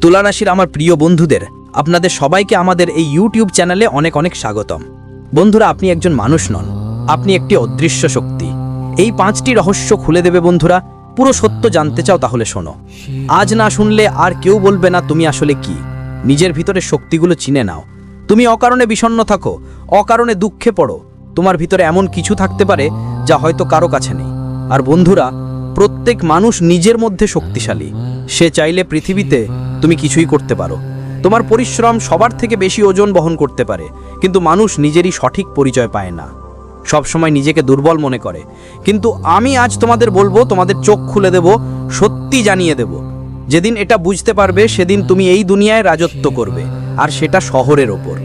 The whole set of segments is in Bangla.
তুলারাশির আমার প্রিয় বন্ধুদের, আপনাদের সবাইকে আমাদের এই ইউটিউব চ্যানেলে অনেক অনেক স্বাগতম। বন্ধুরা, আপনি একজন মানুষ নন, আপনি একটি অদৃশ্য শক্তি। এই পাঁচটি রহস্য খুলে দেবে বন্ধুরা, পুরো সত্য জানতে চাও তাহলে শোনো। আজ না শুনলে আর কেউ বলবে না তুমি আসলে কি। নিজের ভিতরে শক্তিগুলো চিনে নাও। তুমি অকারণে বিষণ্ণ থাকো, অকারণে দুঃখে পড়ো। তোমার ভিতরে এমন কিছু থাকতে পারে যা হয়তো কারও কাছে নেই। আর বন্ধুরা প্রত্যেক মানুষ নিজের মধ্যে শক্তিশালী। সে চাইলে পৃথিবীতে তুমি কিছুই করতে পারো। তোমার পরিশ্রম সবার থেকে বেশি ওজন বহন করতে পারে, কিন্তু মানুষ নিজেরই সঠিক পরিচয় পায় না। সবসময় নিজেকে দুর্বল মনে করে। কিন্তু আমি আজ তোমাদের বলব, তোমাদের চোখ খুলে দেব, সত্যি জানিয়ে দেব। যেদিন এটা বুঝতে পারবে, সেদিন তুমি এই দুনিয়ায় রাজত্ব করবে, আর সেটা শহরের ওপর।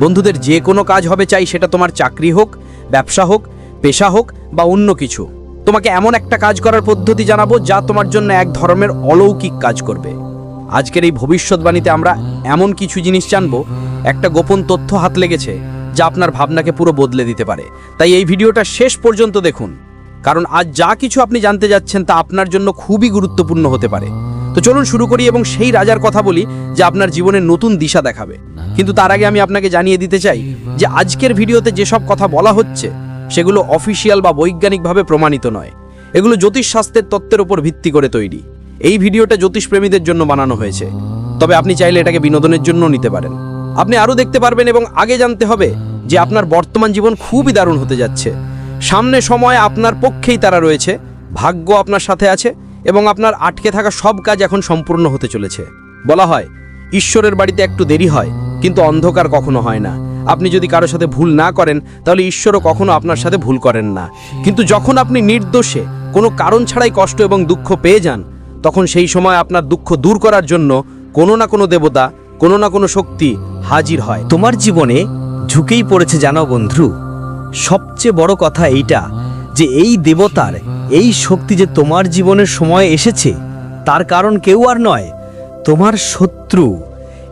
বন্ধুদের যে কোনো কাজ হবে চাই সেটা তোমার চাকরি হোক, ব্যবসা হোক, পেশা হোক বা অন্য কিছু। তোমাকে এমন একটা কাজ করার পদ্ধতি জানাব যা তোমার জন্য এক ধরনের অলৌকিক কাজ করবে। আজকের এই ভবিষ্যৎবাণীতে আমরা এমন কিছু জিনিস জানব, একটা গোপন তথ্য হাত লেগেছে, যা আপনার ভাবনাকে পুরো বদলে দিতে পারে। তাই এই ভিডিওটা শেষ পর্যন্ত দেখুন, কারণ আজ যা কিছু আপনি জানতে যাচ্ছেন তা আপনার জন্য খুবই গুরুত্বপূর্ণ হতে পারে। তো চলুন শুরু করি এবং সেই রাজার কথা বলি, যে আপনার জীবনের নতুন দিশা দেখাবে। কিন্তু তার আগে আমি আপনাকে জানিয়ে দিতে চাই যে আজকের ভিডিওতে যেসব কথা বলা হচ্ছে সেগুলো অফিসিয়াল বা বৈজ্ঞানিকভাবে প্রমাণিত নয়। এগুলো জ্যোতিষশাস্ত্রের তত্ত্বের উপর ভিত্তি করে তৈরি। এই ভিডিওটা জ্যোতিষপ্রেমীদের জন্য বানানো হয়েছে। তবে আপনি চাইলে এটাকে বিনোদনের জন্য নিতে পারেন। আপনি আরও দেখতে পারবেন এবং আগে জানতে হবে যে আপনার বর্তমান জীবন খুবই দারুণ হতে যাচ্ছে। সামনে সময় আপনার পক্ষেই তারা রয়েছে, ভাগ্য আপনার সাথে আছে এবং আপনার আটকে থাকা সব কাজ এখন সম্পূর্ণ হতে চলেছে। বলা হয়, ঈশ্বরের বাড়িতে একটু দেরি হয়, কিন্তু অন্ধকার কখনো হয় না। আপনি যদি কারোর সাথে ভুল না করেন, তাহলে ঈশ্বরও কখনো আপনার সাথে ভুল করেন না। কিন্তু যখন আপনি নির্দোষে কোনো কারণ ছাড়াই কষ্ট এবং দুঃখ পেয়ে যান, তখন সেই সময় আপনার দুঃখ দূর করার জন্য কোনো না কোনো দেবতা, কোনো না কোনো শক্তি হাজির হয়। তোমার জীবনে ঝুঁকেই পড়েছে জানো বন্ধু, সবচেয়ে বড় কথা এইটা যে এই দেবতার এই শক্তি যে তোমার জীবনের সময় এসেছে, তার কারণ কেউ আর নয়, তোমার শত্রু।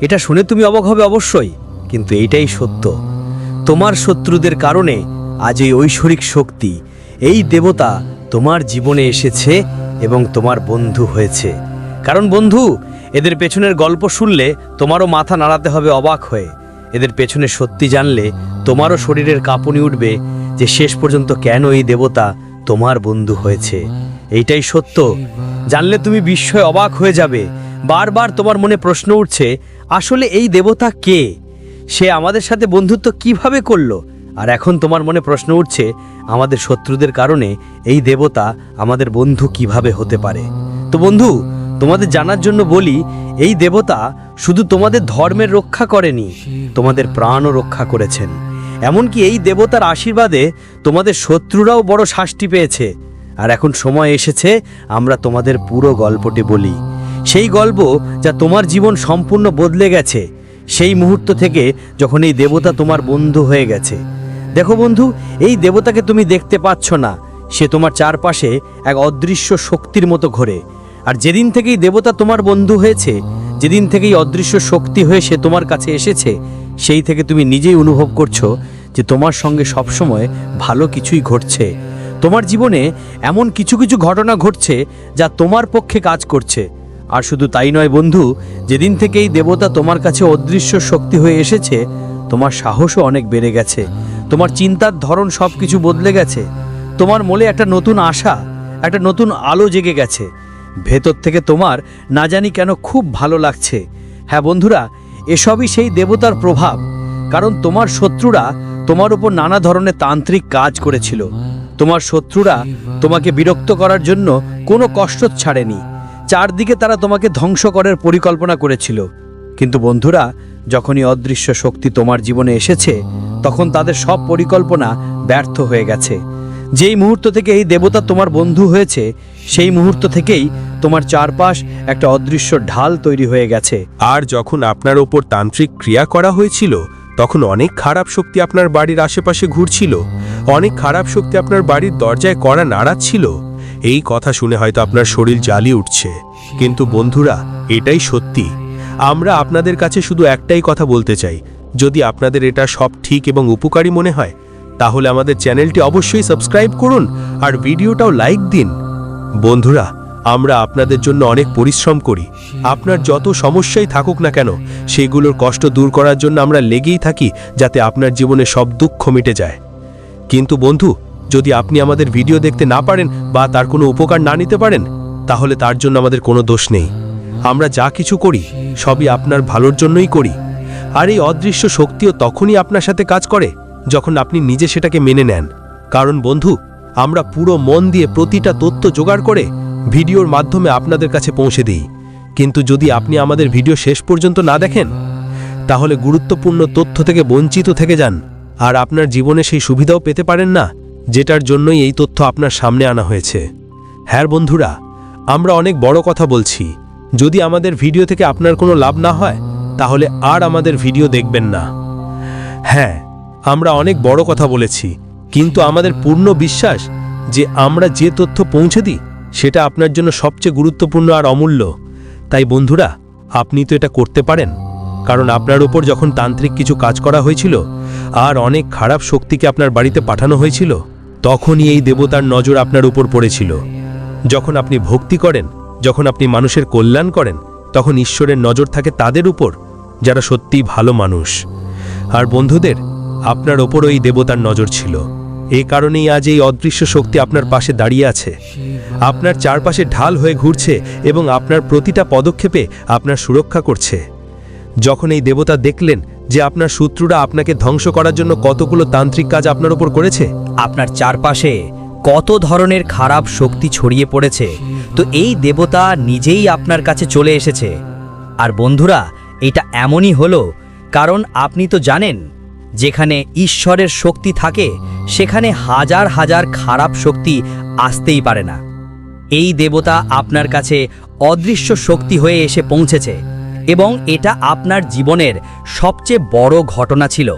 এটা শুনে তুমি অবাক হবে অবশ্যই। কিন্তু এইটাই সত্য। তোমার শত্রুদের কারণে আজ এই ঐশ্বরিক শক্তি, এই দেবতা তোমার জীবনে এসেছে এবং তোমার বন্ধু হয়েছে। কারণ বন্ধু, এদের পেছনের গল্প শুনলে তোমারও মাথা নাড়াতে হবে অবাক হয়ে। এদের পেছনে সত্যি জানলে তোমারও শরীরের কাঁপুনি উঠবে যে শেষ পর্যন্ত কেন এই দেবতা তোমার বন্ধু হয়েছে। এইটাই সত্য। জানলে তুমি বিস্ময়ে অবাক হয়ে যাবে। বারবার তোমার মনে প্রশ্ন উঠছে, আসলে এই দেবতা কে? সে আমাদের সাথে বন্ধুত্ব কীভাবে করল? আর এখন তোমার মনে প্রশ্ন উঠছে, আমাদের শত্রুদের কারণে এই দেবতা আমাদের বন্ধু কীভাবে হতে পারে? তো বন্ধু, তোমাদের জানার জন্য বলি, এই দেবতা শুধু তোমাদের ধর্মের রক্ষা করেনি, তোমাদের প্রাণও রক্ষা করেছেন। এমনকি এই দেবতার আশীর্বাদে তোমাদের শত্রুরাও বড় শাস্তি পেয়েছে। আর এখন সময় এসেছে, আমরা তোমাদের পুরো গল্পটি বলি। সেই গল্প যা তোমার জীবন সম্পূর্ণ বদলে গেছে সেই মুহূর্ত থেকে যখন এই দেবতা তোমার বন্ধু হয়ে গেছে। দেখো বন্ধু, এই দেবতাকে তুমি দেখতে পাচ্ছ না। সে তোমার চারপাশে এক অদৃশ্য শক্তির মতো ঘোরে। আর যেদিন থেকেই দেবতা তোমার বন্ধু হয়েছে, যেদিন থেকেই অদৃশ্য শক্তি হয়ে সে তোমার কাছে এসেছে, সেই থেকে তুমি নিজেই অনুভব করছ যে তোমার সঙ্গে সবসময় ভালো কিছুই ঘটছে। তোমার জীবনে এমন কিছু কিছু ঘটনা ঘটছে যা তোমার পক্ষে কাজ করছে। আর শুধু তাই নয় বন্ধু, যেদিন থেকে এই দেবতা তোমার কাছে অদৃশ্য শক্তি হয়ে এসেছে, তোমার সাহসও অনেক বেড়ে গেছে। তোমার চিন্তার ধরন সব কিছু বদলে গেছে। তোমার মনে একটা নতুন আশা, একটা নতুন আলো জেগে গেছে। ভেতর থেকে তোমার না জানি কেন খুব ভালো লাগছে। হ্যাঁ বন্ধুরা, এসবই সেই দেবতার প্রভাব। কারণ তোমার শত্রুরা তোমার উপর নানা ধরনের তান্ত্রিক কাজ করেছিল। তোমার শত্রুরা তোমাকে বিরক্ত করার জন্য কোনো কষ্ট ছাড়েনি। চারদিকে তারা তোমাকে ধ্বংস করার পরিকল্পনা করেছিল। কিন্তু বন্ধুরা, যখনই অদৃশ্য শক্তি তোমার জীবনে এসেছে, তখন তাদের সব পরিকল্পনা ব্যর্থ হয়ে গেছে। যেই মুহূর্ত থেকে এই দেবতা তোমার বন্ধু হয়েছে, সেই মুহূর্ত থেকেই তোমার চারপাশ একটা অদৃশ্য ঢাল তৈরি হয়ে গেছে। আর যখন আপনার ওপর তান্ত্রিক ক্রিয়া করা হয়েছিল, তখন অনেক খারাপ শক্তি আপনার বাড়ির আশেপাশে ঘুরছিল। অনেক খারাপ শক্তি আপনার বাড়ির দরজায় করা নাড়াচ্ছিল। এই কথা শুনে হয়তো আপনার শরীর জ্বালিয়ে উঠছে। কিন্তু বন্ধুরা, এটাই সত্যি। আমরা আপনাদের কাছে শুধু একটাই কথা বলতে চাই। যদি আপনাদের এটা সব ঠিক এবং উপকারী মনে হয়, তাহলে আমাদের চ্যানেলটি অবশ্যই সাবস্ক্রাইব করুন আর ভিডিওটাও লাইক দিন। বন্ধুরা, আমরা আপনাদের জন্য অনেক পরিশ্রম করি। আপনার যত সমস্যাই থাকুক না কেন, সেগুলোর কষ্ট দূর করার জন্য আমরা লেগেই থাকি যাতে আপনার জীবনে সব দুঃখ মিটে যায়। কিন্তু বন্ধু যদি আপনি আমাদের ভিডিও দেখতে না পারেন বা তার কোনো উপকার না নিতে পারেন, তাহলে তার জন্য আমাদের কোনো দোষ নেই। আমরা যা কিছু করি, সবই আপনার ভালোর জন্যই করি। আর এই অদৃশ্য শক্তিও তখনই আপনার সাথে কাজ করে, যখন আপনি নিজে সেটাকে মেনে নেন। কারণ বন্ধু, আমরা পুরো মন দিয়ে প্রতিটা তথ্য জোগাড় করে ভিডিওর মাধ্যমে আপনাদের কাছে পৌঁছে দিই। কিন্তু যদি আপনি আমাদের ভিডিও শেষ পর্যন্ত না দেখেন, তাহলে গুরুত্বপূর্ণ তথ্য থেকে বঞ্চিত থেকে যান। আর আপনার জীবনে সেই সুবিধাও পেতে পারেন না। যেটার জন্যই এই তথ্য আপনার সামনে আনা হয়েছে। হ্যাঁ বন্ধুরা, আমরা অনেক বড় কথা বলছি। যদি আমাদের ভিডিও থেকে আপনার কোনো লাভ না হয়, তাহলে আর আমাদের ভিডিও দেখবেন না। হ্যাঁ আমরা অনেক বড় কথা বলেছি, কিন্তু আমাদের পূর্ণ বিশ্বাস যে আমরা যে তথ্য পৌঁছে দিই, সেটা আপনার জন্য সবচেয়ে গুরুত্বপূর্ণ আর অমূল্য। তাই বন্ধুরা, আপনি তো এটা করতে পারেন, কারণ আপনার উপর যখন তান্ত্রিক কিছু কাজ করা হয়েছিল, আর অনেক খারাপ শক্তিকে আপনার বাড়িতে পাঠানো হয়েছিল তখনই এই দেবতার নজর আপনার উপর পড়েছিল। যখন আপনি ভক্তি করেন, যখন আপনি মানুষের কল্যাণ করেন, তখন ঈশ্বরের নজর থাকে তাদের উপর, যারা সত্যিই ভালো মানুষ। আর বন্ধুদের, আপনার ওপর ওই দেবতার নজর ছিল। এ কারণেই আজ এই অদৃশ্য শক্তি আপনার পাশে দাঁড়িয়ে আছে। আপনার চারপাশে ঢাল হয়ে ঘুরছে এবং আপনার প্রতিটা পদক্ষেপে আপনার সুরক্ষা করছে। যখন এই দেবতা দেখলেন যে আপনার শত্রুরা আপনাকে ধ্বংস করার জন্য কতগুলো তান্ত্রিক কাজ আপনার ওপর করেছে? আপনার চারপাশে কত ধরনের খারাপ শক্তি ছড়িয়ে পড়েছে। তো এই দেবতা নিজেই আপনার কাছে চলে এসেছে। আর বন্ধুরা, এটা এমনই হলো, কারণ আপনি তো জানেন, যেখানে ঈশ্বরের শক্তি থাকে, সেখানে হাজার হাজার খারাপ শক্তি আসতেই পারে না। এই দেবতা আপনার কাছে অদৃশ্য শক্তি হয়ে এসে পৌঁছেছে। এবং এটা আপনার জীবনের সবচেয়ে বড় ঘটনা ছিল।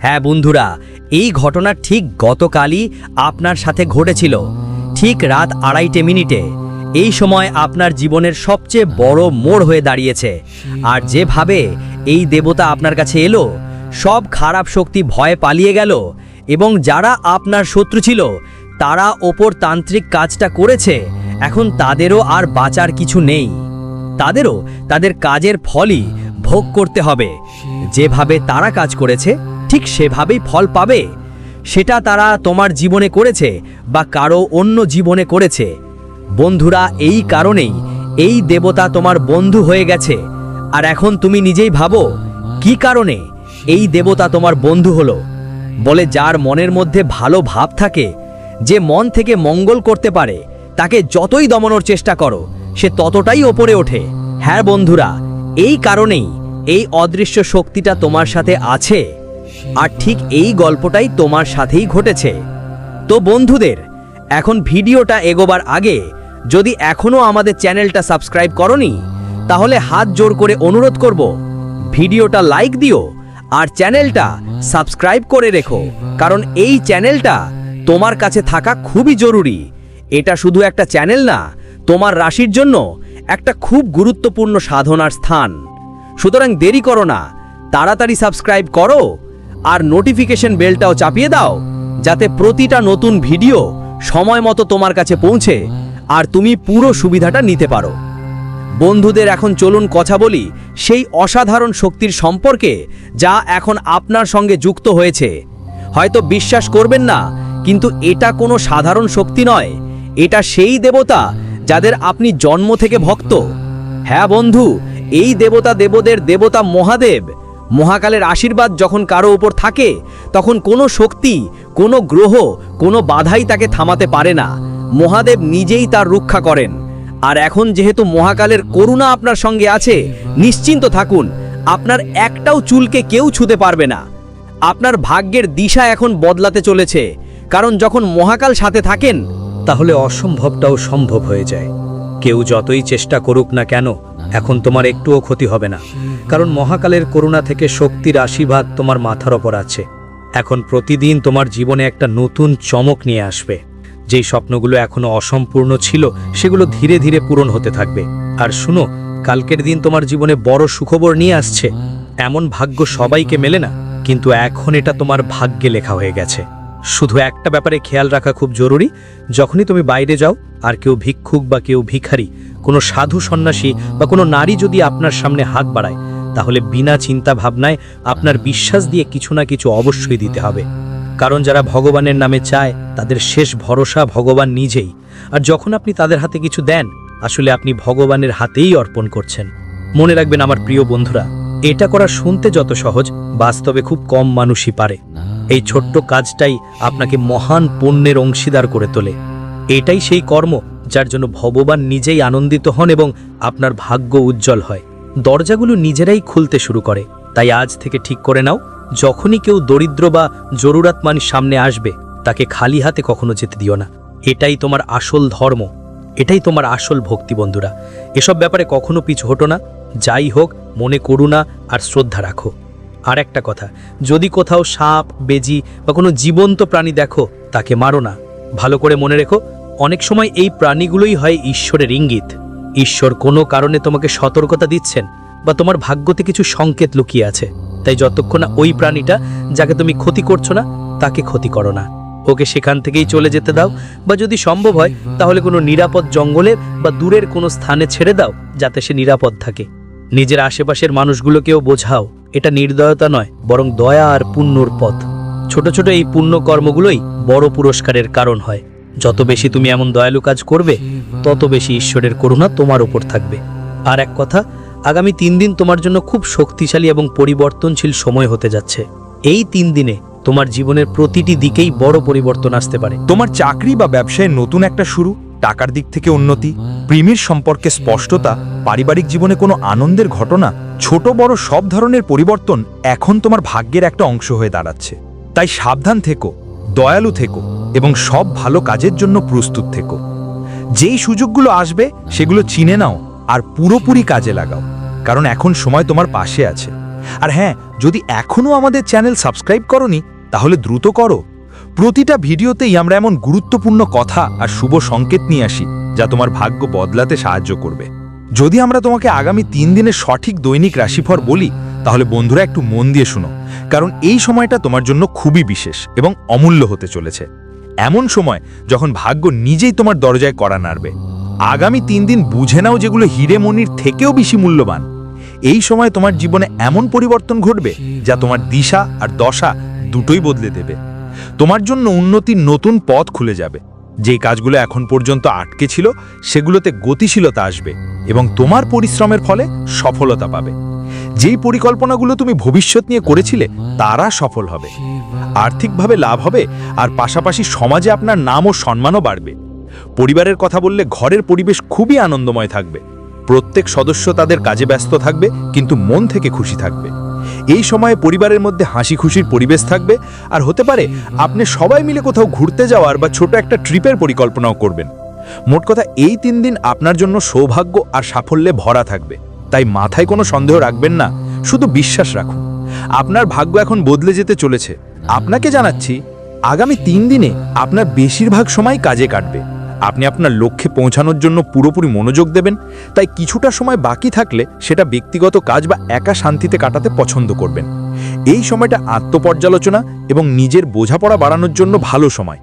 হ্যাঁ বন্ধুরা, এই ঘটনা ঠিক গতকালই আপনার সাথে ঘটেছিল। ঠিক রাত আড়াইটে মিনিটে। এই সময় আপনার জীবনের সবচেয়ে বড় মোড় হয়ে দাঁড়িয়েছে। আর যেভাবে এই দেবতা আপনার কাছে এলো, সব খারাপ শক্তি ভয়ে পালিয়ে গেল এবং যারা আপনার শত্রু ছিল, তারা ওপর তান্ত্রিক কাজটা করেছে। এখন তাদেরও আর বাঁচার কিছু নেই। তাদেরও তাদের কাজের ফলই ভোগ করতে হবে। যেভাবে তারা কাজ করেছে, ঠিক সেভাবেই ফল পাবে। সেটা তারা তোমার জীবনে করেছে বা কারও অন্য জীবনে করেছে। বন্ধুরা, এই কারণেই এই দেবতা তোমার বন্ধু হয়ে গেছে। আর এখন তুমি নিজেই ভাবো, কি কারণে এই দেবতা তোমার বন্ধু হলো? বলে যার মনের মধ্যে ভালো ভাব থাকে, যে মন থেকে মঙ্গল করতে পারে, তাকে যতই দমনোর চেষ্টা করো সে ততটাই ওপরে ওঠে। হ্যাঁ বন্ধুরা, এই কারণেই এই অদৃশ্য শক্তিটা তোমার সাথে আছে, আর ঠিক এই গল্পটাই তোমার সাথেই ঘটেছে। তো বন্ধুদের, এখন ভিডিওটা এগোবার আগে, যদি এখনও আমাদের চ্যানেলটা সাবস্ক্রাইব করনি, তাহলে হাত জোর করে অনুরোধ করব, ভিডিওটা লাইক দিও, আর চ্যানেলটা সাবস্ক্রাইব করে রেখো, কারণ এই চ্যানেলটা তোমার কাছে থাকা খুবই জরুরি। এটা শুধু একটা চ্যানেল না তোমার রাশির জন্য একটা খুব গুরুত্বপূর্ণ সাধনার স্থান। সুতরাং দেরি করো না, তাড়াতাড়ি সাবস্ক্রাইব করো আর নোটিফিকেশন বেলটাও চাপিয়ে দাও, যাতে প্রতিটা নতুন ভিডিও সময় মতো তোমার কাছে পৌঁছে আর তুমি পুরো সুবিধাটা নিতে পারো। বন্ধুদের এখন চলুন কথা বলি সেই অসাধারণ শক্তির সম্পর্কে যা এখন আপনার সঙ্গে যুক্ত হয়েছে। হয়তো বিশ্বাস করবেন না, কিন্তু এটা কোনো সাধারণ শক্তি নয়, এটা সেই দেবতা যাদের আপনি জন্ম থেকে ভক্ত। হ্যাঁ বন্ধু, এই দেবতা দেবদের দেবতা মহাদেব। মহাকালের আশীর্বাদ যখন কারও উপর থাকে, তখন কোনো শক্তি, কোনো গ্রহ, কোনো বাধাই তাকে থামাতে পারে না। মহাদেব নিজেই তার রক্ষা করেন। আর এখন যেহেতু মহাকালের করুণা আপনার সঙ্গে আছে, নিশ্চিন্ত থাকুন, আপনার একটাও চুলকে কেউ ছুতে পারবে না। আপনার ভাগ্যের দিশা এখন বদলাতে চলেছে, কারণ যখন মহাকাল সাথে থাকেন তাহলে অসম্ভবটাও সম্ভব হয়ে যায়। কেউ যতই চেষ্টা করুক না কেন, এখন তোমার একটুও ক্ষতি হবে না। কারণ মহাকালের করুণা থেকে শক্তির আশীর্বাদ তোমার মাথার ওপর আছে। এখন প্রতিদিন তোমার জীবনে একটা নতুন চমক নিয়ে আসবে। যেই স্বপ্নগুলো এখনও অসম্পূর্ণ ছিল, সেগুলো ধীরে ধীরে পূরণ হতে থাকবে। আর শুনো, কালকের দিন তোমার জীবনে বড় সুখবর নিয়ে আসছে। এমন ভাগ্য সবাইকে মেলে না, কিন্তু এখন এটা তোমার ভাগ্যে লেখা হয়ে গেছে। শুধু একটা ব্যাপারে খেয়াল রাখা খুব জরুরি, যখনই তুমি বাইরে যাও আর কেউ ভিক্ষুক বা কেউ ভিখারি, কোনো সাধু সন্ন্যাসী বা কোনো নারী যদি আপনার সামনে হাত বাড়ায়, তাহলে বিনা চিন্তা ভাবনায় আপনার বিশ্বাস দিয়ে কিছু না কিছু অবশ্যই দিতে হবে। কারণ যারা ভগবানের নামে চায়, তাদের শেষ ভরসা ভগবান নিজেই। আর যখন আপনি তাদের হাতে কিছু দেন, আসলে আপনি ভগবানের হাতেই অর্পণ করছেন। মনে রাখবেন, আমার প্রিয় বন্ধুরা এটা করা শুনতে যত সহজ, বাস্তবে খুব কম মানুষই পারে। এই ছোট্ট কাজটাই আপনাকে মহান পুণ্যের অংশীদার করে তোলে। এটাই সেই কর্ম যার জন্য ভগবান নিজেই আনন্দিত হন এবং আপনার ভাগ্য উজ্জ্বল হয়। দরজাগুলো নিজেরাই খুলতে শুরু করে। তাই আজ থেকে ঠিক করে নাও, যখনই কেউ দরিদ্র বা জরুরাত জরুরাতমান সামনে আসবে, তাকে খালি হাতে কখনো যেতে দিও না। এটাই তোমার আসল ধর্ম। এটাই তোমার আসল ভক্তি বন্ধুরা। এসব ব্যাপারে কখনো পিছু হটো না। যাই হোক মনে করুণা আর শ্রদ্ধা রাখো। আর একটা কথা, যদি কোথাও সাপ, বেজি বা কোনো জীবন্ত প্রাণী দেখো, তাকে মারো না। ভালো করে মনে রেখো, অনেক সময় এই প্রাণীগুলোই হয় ঈশ্বরের ইঙ্গিত। ঈশ্বর কোনো কারণে তোমাকে সতর্কতা দিচ্ছেন বা তোমার ভাগ্যতে কিছু সংকেত লুকিয়ে আছে। তাই যতক্ষণ না ওই প্রাণীটা যাকে তুমি ক্ষতি করছ না, তাকে ক্ষতি করো না। ওকে সেখান থেকেই চলে যেতে দাও বা যদি সম্ভব হয়, তাহলে কোনো নিরাপদ জঙ্গলে বা দূরের কোনো স্থানে ছেড়ে দাও, যাতে সে নিরাপদ থাকে। নিজের আশেপাশের মানুষগুলোকেও বোঝাও, এটা নির্দয়তা নয়, বরং দয়া আর পুণ্যর পথ। ছোট ছোট এই পুণ্য কর্মগুলোই বড় পুরস্কারের কারণ হয়। যত বেশি তুমি এমন দয়ালু কাজ করবে, তত বেশি ঈশ্বরের করুণা তোমার উপর থাকবে। আর এক কথা, আগামী তিন দিন তোমার জন্য খুব শক্তিশালী এবং পরিবর্তনশীল সময় হতে যাচ্ছে। এই তিন দিনে তোমার জীবনের প্রতিটি দিকেই বড় পরিবর্তন আসতে পারে। তোমার চাকরি বা ব্যবসায় নতুন একটা শুরু? টাকার দিক থেকে উন্নতি, প্রেমের সম্পর্কে স্পষ্টতা, পারিবারিক জীবনে কোনো আনন্দের ঘটনা, ছোট বড় সব ধরনের পরিবর্তন এখন তোমার ভাগ্যের একটা অংশ হয়ে দাঁড়াচ্ছে। তাই সাবধান থেকো, দয়ালু থেকো এবং সব ভালো কাজের জন্য প্রস্তুত থেকো। যেই সুযোগগুলো আসবে, সেগুলো চিনে নাও আর পুরোপুরি কাজে লাগাও, কারণ এখন সময় তোমার পাশে আছে। আর হ্যাঁ যদি এখনও আমাদের চ্যানেল সাবস্ক্রাইব করনি, তাহলে দ্রুত করো। প্রতিটা ভিডিওতেই আমরা এমন গুরুত্বপূর্ণ কথা আর শুভ সংকেত নিয়ে আসি, যা তোমার ভাগ্য বদলাতে সাহায্য করবে। যদি আমরা তোমাকে আগামী তিন দিনের সঠিক দৈনিক রাশিফল বলি, তাহলে বন্ধুরা একটু মন দিয়ে শুনো, কারণ এই সময়টা তোমার জন্য খুবই বিশেষ এবং অমূল্য হতে চলেছে। এমন সময় যখন ভাগ্য নিজেই তোমার দরজায় করা নাড়বে। আগামী তিন দিন বুঝে নাও যেগুলো হিরে মনির থেকেও বেশি মূল্যবান। এই সময় তোমার জীবনে এমন পরিবর্তন ঘটবে, যা তোমার দিশা আর দশা দুটোই বদলে দেবে। তোমার জন্য উন্নতির নতুন পথ খুলে যাবে। যেই কাজগুলো এখন পর্যন্ত আটকে ছিল, সেগুলোতে গতিশীলতা আসবে এবং তোমার পরিশ্রমের ফলে সফলতা পাবে। যেই পরিকল্পনাগুলো তুমি ভবিষ্যৎ নিয়ে করেছিলে, তারা সফল হবে। আর্থিকভাবে লাভ হবে, আর পাশাপাশি সমাজে আপনার নাম ও সম্মানও বাড়বে। পরিবারের কথা বললে ঘরের পরিবেশ খুবই আনন্দময় থাকবে। প্রত্যেক সদস্য তাদের কাজে ব্যস্ত থাকবে, কিন্তু মন থেকে খুশি থাকবে। এই সময়ে পরিবারের মধ্যে হাসি খুশির পরিবেশ থাকবে। আর হতে পারে আপনি সবাই মিলে কোথাও ঘুরতে যাওয়ার বা ছোট একটা ট্রিপের পরিকল্পনাও করবেন। মোট কথা এই তিন দিন আপনার জন্য সৌভাগ্য আর সাফল্যে ভরা থাকবে। তাই মাথায় কোনো সন্দেহ রাখবেন না, শুধু বিশ্বাস রাখুন। আপনার ভাগ্য এখন বদলে যেতে চলেছে। আপনাকে জানাচ্ছি, আগামী তিন দিনে আপনার বেশিরভাগ সময় কাজে কাটবে। আপনি আপনার লক্ষ্যে পৌঁছানোর জন্য পুরোপুরি মনোযোগ দেবেন, তাই কিছুটা সময় বাকি থাকলে সেটা ব্যক্তিগত কাজ বা একা শান্তিতে কাটাতে পছন্দ করবেন। এই সময়টা আত্মপর্যালোচনা এবং নিজের বোঝাপড়া বাড়ানোর জন্য ভালো সময়।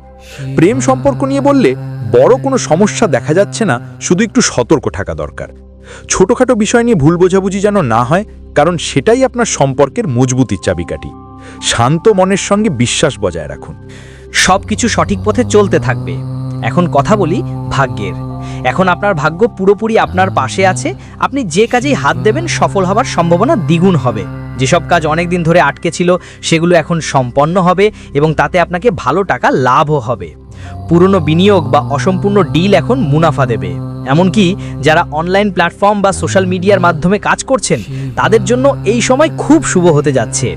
প্রেম সম্পর্ক নিয়ে বললে বড় কোনো সমস্যা দেখা যাচ্ছে না, শুধু একটু সতর্ক থাকা দরকার। ছোটখাটো বিষয় নিয়ে ভুল বোঝাবুঝি যেন না হয়, কারণ সেটাই আপনার সম্পর্কের মজবুতির চাবিকাঠি। শান্ত মনের সঙ্গে বিশ্বাস বজায় রাখুন। সব কিছু সঠিক পথে চলতে থাকবে। এখন কথা বলি ভাগ্যের। এখন আপনার ভাগ্য পুরোপুরি আপনার পাশে আছে, আপনি যে কাজেই হাত দেবেন সফল হবার সম্ভাবনা দ্বিগুণ হবে। যেসব কাজ অনেক দিন ধরে আটকে ছিল, সেগুলো এখন সম্পন্ন হবে এবং তাতে আপনাকে ভালো টাকা লাভও হবে। পুরনো বিনিয়োগ বা অসম্পূর্ণ ডিল এখন মুনাফা দেবে। এমনকি যারা অনলাইন প্ল্যাটফর্ম বা সোশ্যাল মিডিয়ার মাধ্যমে কাজ করছেন, তাদের জন্য এই সময় খুব শুভ হতে যাচ্ছে।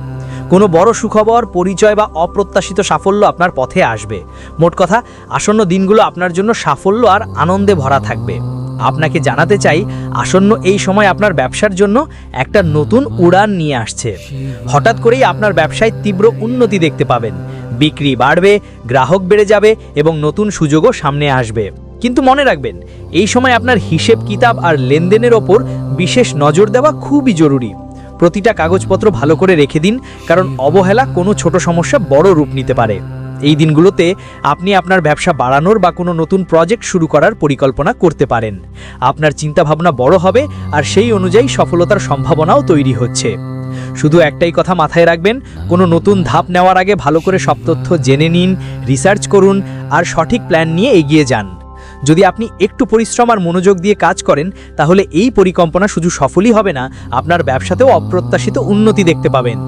কোনো বড় সুখবর, পরিচয় বা অপ্রত্যাশিত সাফল্য আপনার পথে আসবে। মোট কথা, আসন্ন দিনগুলো আপনার জন্য সাফল্য আর আনন্দে ভরা থাকবে। আপনাকে জানাতে চাই, আসন্ন এই সময় আপনার ব্যবসার জন্য একটা নতুন উড়ান নিয়ে আসছে। হঠাৎ করেই আপনার ব্যবসায় তীব্র উন্নতি দেখতে পাবেন। বিক্রি বাড়বে, গ্রাহক বেড়ে যাবে এবং নতুন সুযোগও সামনে আসবে। কিন্তু মনে রাখবেন, এই সময় আপনার হিসেব কিতাব আর লেনদেনের ওপর বিশেষ নজর দেওয়া খুবই জরুরি। প্রতিটা কাগজপত্র ভালো করে রেখে দিন, কারণ অবহেলা কোনো ছোট সমস্যা বড় রূপ নিতে পারে। এই দিনগুলোতে আপনি আপনার ব্যবসা বাড়ানোর বা কোনো নতুন প্রজেক্ট শুরু করার পরিকল্পনা করতে পারেন। আপনার চিন্তাভাবনা বড় হবে আর সেই অনুযায়ী সফলতার সম্ভাবনাও তৈরি হচ্ছে। শুধু একটাই কথা মাথায় রাখবেন, কোনো নতুন ধাপ নেওয়ার আগে ভালো করে সব তথ্য জেনে নিন রিসার্চ করুন, আর সঠিক প্ল্যান নিয়ে এগিয়ে যান। যদি আপনি একটু পরিশ্রম আর মনোযোগ দিয়ে কাজ করেন, তাহলে এই পরিকল্পনা শুধু সফলই হবে না, আপনার ব্যবসাতেও অপ্রত্যাশিত উন্নতি দেখতে পাবেন।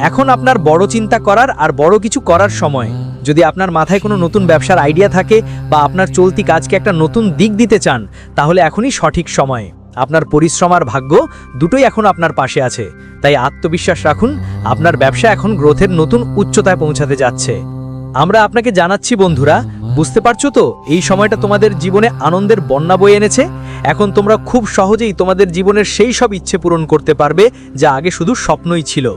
এখন আপনার বড় চিন্তা করার আর বড় কিছু করার সময়। যদি আপনার মাথায় কোনো নতুন ব্যবসার আইডিয়া থাকে বা আপনার চলতি কাজকে একটা নতুন দিক দিতে চান, তাহলে এখনই সঠিক সময়। আপনার পরিশ্রম আর ভাগ্য দুটোই এখন আপনার পাশে আছে। তাই আত্মবিশ্বাস রাখুন, আপনার ব্যবসা এখন গ্রোথের নতুন উচ্চতায় পৌঁছাতে যাচ্ছে। আমরা আপনাকে জানাচ্ছি, বন্ধুরা। বুঝতে পারছ তো? এই সময়টা তোমাদের জীবনে আনন্দের বন্যা বয়ে এনেছে? এখন তোমরা খুব সহজেই তোমাদের জীবনের সেই সব ইচ্ছে পূরণ করতে পারবে, যা আগে শুধু স্বপ্নই ছিল।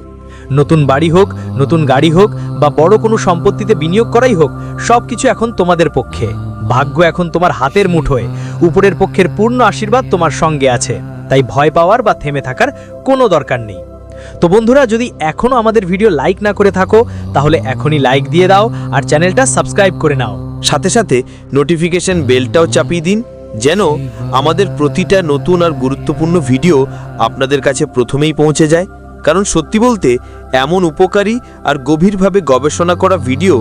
নতুন বাড়ি হোক, নতুন গাড়ি হোক, বা বড় কোনো সম্পত্তিতে বিনিয়োগ করাই হোক সব কিছু এখন তোমাদের পক্ষে। ভাগ্য এখন তোমার হাতের মুঠোয়। উপরের পক্ষের পূর্ণ আশীর্বাদ তোমার সঙ্গে আছে। তাই ভয় পাওয়ার বা থেমে থাকার কোনো দরকার নেই। তো বন্ধুরা, যদি এখনও আমাদের ভিডিও লাইক না করে থাকো, তাহলে এখনই লাইক দিয়ে দাও আর চ্যানেলটা সাবস্ক্রাইব করে নাও। সাথে সাথে নোটিফিকেশন বেলটাও চাপিয়ে দিন, যেন আমাদের প্রতিটা নতুন আর গুরুত্বপূর্ণ ভিডিও আপনাদের কাছে প্রথমেই পৌঁছে যায়। কারণ সত্যি বলতে, এমন উপকারী আর গভীরভাবে গবেষণা করা ভিডিও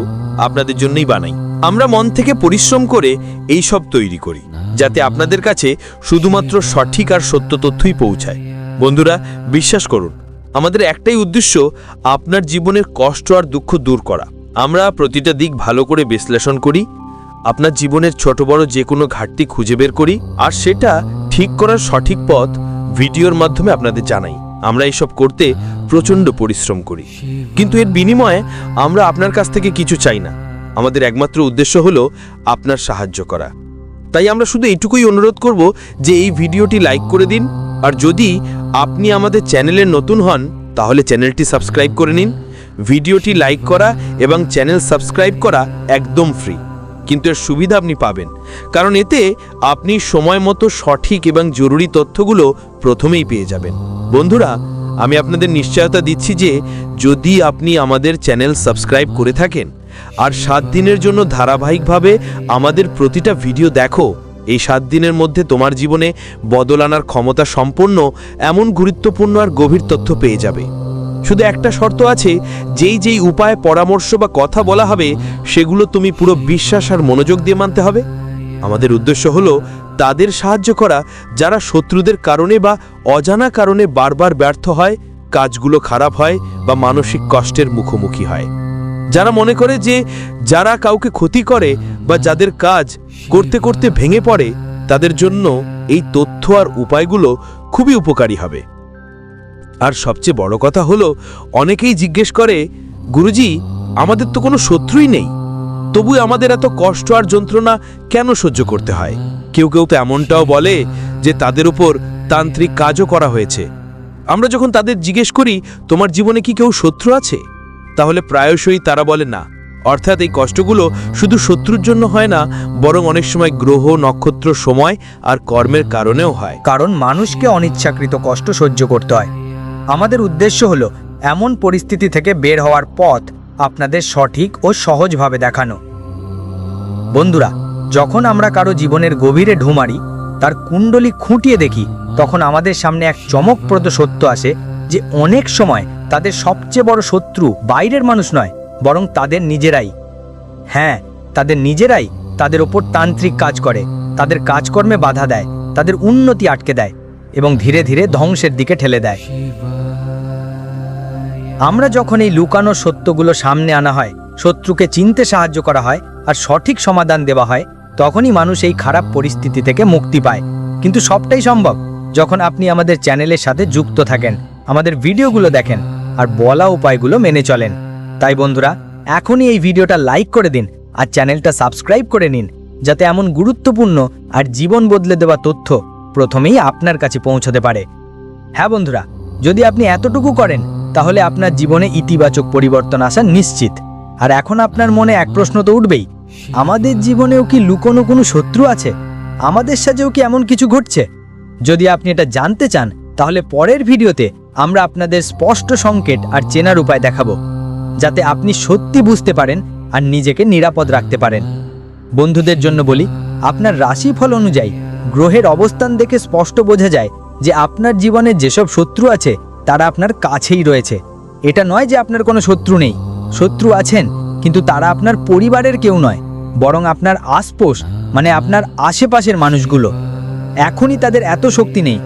আপনাদের জন্যই বানাই। আমরা মন থেকে পরিশ্রম করে এই সব তৈরি করি, যাতে আপনাদের কাছে শুধুমাত্র সঠিক আর সত্য তথ্যই পৌঁছায়। বন্ধুরা, বিশ্বাস করুন আমাদের একটাই উদ্দেশ্য আপনার জীবনের কষ্ট আর দুঃখ দূর করা। আমরা প্রতিটা দিক ভালো করে বিশ্লেষণ করি, আপনার জীবনের ছোট বড় যে কোনো ঘাটতি খুঁজে বের করি, আর সেটা ঠিক করার সঠিক পথ ভিডিওর মাধ্যমে আপনাদের জানাই। আমরা এসব করতে প্রচণ্ড পরিশ্রম করি। কিন্তু এর বিনিময়ে আমরা আপনার কাছ থেকে কিছু চাই না। আমাদের একমাত্র উদ্দেশ্য হলো আপনার সাহায্য করা। তাই আমরা শুধু এইটুকুই অনুরোধ করব যে এই ভিডিওটি লাইক করে দিন, আর যদি আপনি আমাদের চ্যানেলে নতুন হন, তাহলে চ্যানেলটি সাবস্ক্রাইব করে নিন। ভিডিওটি লাইক করা এবং চ্যানেল সাবস্ক্রাইব করা একদম ফ্রি। কিন্তু এর সুবিধা আপনি পাবেন, কারণ এতে আপনি সময় মতো সঠিক এবং জরুরি তথ্যগুলো প্রথমেই পেয়ে যাবেন। বন্ধুরা, আমি আপনাদের নিশ্চয়তা দিচ্ছি যে যদি আপনি আমাদের চ্যানেল সাবস্ক্রাইব করে থাকেন আর সাত দিনের জন্য ধারাবাহিকভাবে আমাদের প্রতিটা ভিডিও দেখো। এই সাত দিনের মধ্যে তোমার জীবনে বদল আনার ক্ষমতা সম্পন্ন এমন গুরুত্বপূর্ণ আর গভীর তথ্য পেয়ে যাবে। শুধু একটা শর্ত আছে, যেই যেই উপায় পরামর্শ বা কথা বলা হবে, সেগুলো তুমি পুরো বিশ্বাস আর মনোযোগ দিয়ে মানতে হবে। আমাদের উদ্দেশ্য হলো তাদের সাহায্য করা, যারা শত্রুদের কারণে বা অজানা কারণে বারবার ব্যর্থ হয়, কাজগুলো খারাপ হয় বা মানসিক কষ্টের মুখোমুখি হয়। যারা মনে করে যে যারা কাউকে ক্ষতি করে বা যাদের কাজ করতে করতে ভেঙে পড়ে, তাদের জন্য এই তথ্য আর উপায়গুলো খুবই উপকারী হবে। আর সবচেয়ে বড় কথা হলো, অনেকেই জিজ্ঞেস করে, গুরুজি, আমাদের তো কোনো শত্রুই নেই। তবু আমাদের এত কষ্ট আর যন্ত্রণা কেন সহ্য করতে হয়? কেউ কেউ তো এমনটাও বলে যে তাদের উপর তান্ত্রিক কাজও করা হয়েছে। আমরা যখন তাদের জিজ্ঞেস করি, তোমার জীবনে কি কেউ শত্রু আছে? তাহলে প্রায়শই তারা বলে না। অর্থাৎ এই কষ্টগুলো শুধু শত্রুর জন্য হয় না, বরং অনেক সময় গ্রহ, নক্ষত্র, সময় আর কর্মের কারণেও হয়। কারণ মানুষকে অনিচ্ছাকৃত কষ্ট সহ্য করতে হয়। আমাদের উদ্দেশ্য হলো এমন পরিস্থিতি থেকে বের হওয়ার পথ আপনাদের সঠিক ও সহজভাবে দেখানো। বন্ধুরা, যখন আমরা কারও জীবনের গভীরে ঢুমারি তার কুণ্ডলি খুঁটিয়ে দেখি, তখন আমাদের সামনে এক চমকপ্রদ সত্য আসে যে অনেক সময় তাদের সবচেয়ে বড় শত্রু বাইরের মানুষ নয়, বরং তাদের নিজেরাই। হ্যাঁ তাদের নিজেরাই তাদের ওপর তান্ত্রিক কাজ করে, তাদের কাজকর্মে বাধা দেয়, তাদের উন্নতি আটকে দেয় এবং ধীরে ধীরে ধ্বংসের দিকে ঠেলে দেয়। আমরা যখন এই লুকানো সত্যগুলো সামনে আনা হয়, শত্রুকে চিনতে সাহায্য করা হয় আর সঠিক সমাধান দেওয়া হয়, তখনই মানুষ এই খারাপ পরিস্থিতি থেকে মুক্তি পায়। কিন্তু সবটাই সম্ভব যখন আপনি আমাদের চ্যানেলের সাথে যুক্ত থাকেন। আমাদের ভিডিওগুলো দেখেন আর বলা উপায়গুলো মেনে চলেন। তাই বন্ধুরা, এখনই এই ভিডিওটা লাইক করে দিন আর চ্যানেলটা সাবস্ক্রাইব করে নিন, যাতে এমন গুরুত্বপূর্ণ আর জীবন বদলে দেওয়া তথ্য প্রথমেই আপনার কাছে পৌঁছতে পারে। হ্যাঁ বন্ধুরা, যদি আপনি এতটুকু করেন, তাহলে আপনার জীবনে ইতিবাচক পরিবর্তন আসা নিশ্চিত। আর এখন আপনার মনে এক প্রশ্ন তো উঠবেই, আমাদের জীবনেও কি লুকোনো কোনো শত্রু আছে? আমাদের সাথেও কি এমন কিছু ঘটছে? যদি আপনি এটা জানতে চান তাহলে পরের ভিডিওতে আমরা আপনাদের স্পষ্ট সংকেত আর চেনার উপায় দেখাবো, যাতে আপনি সত্যি বুঝতে পারেন আর নিজেকে নিরাপদ রাখতে পারেন। বন্ধুদের জন্য বলি, আপনার রাশিফল অনুযায়ী গ্রহের অবস্থান দেখে স্পষ্ট বোঝা যায় যে আপনার জীবনে যেসব শত্রু আছে, তারা আপনার কাছেই রয়েছে। এটা নয় যে আপনার কোনো শত্রু নেই। শত্রু আছেন, কিন্তু তারা আপনার পরিবারের কেউ নয়, বরং আপনার আশপোষ মানে আপনার আশেপাশের মানুষগুলো। এখনই তাদের এত শক্তি নেই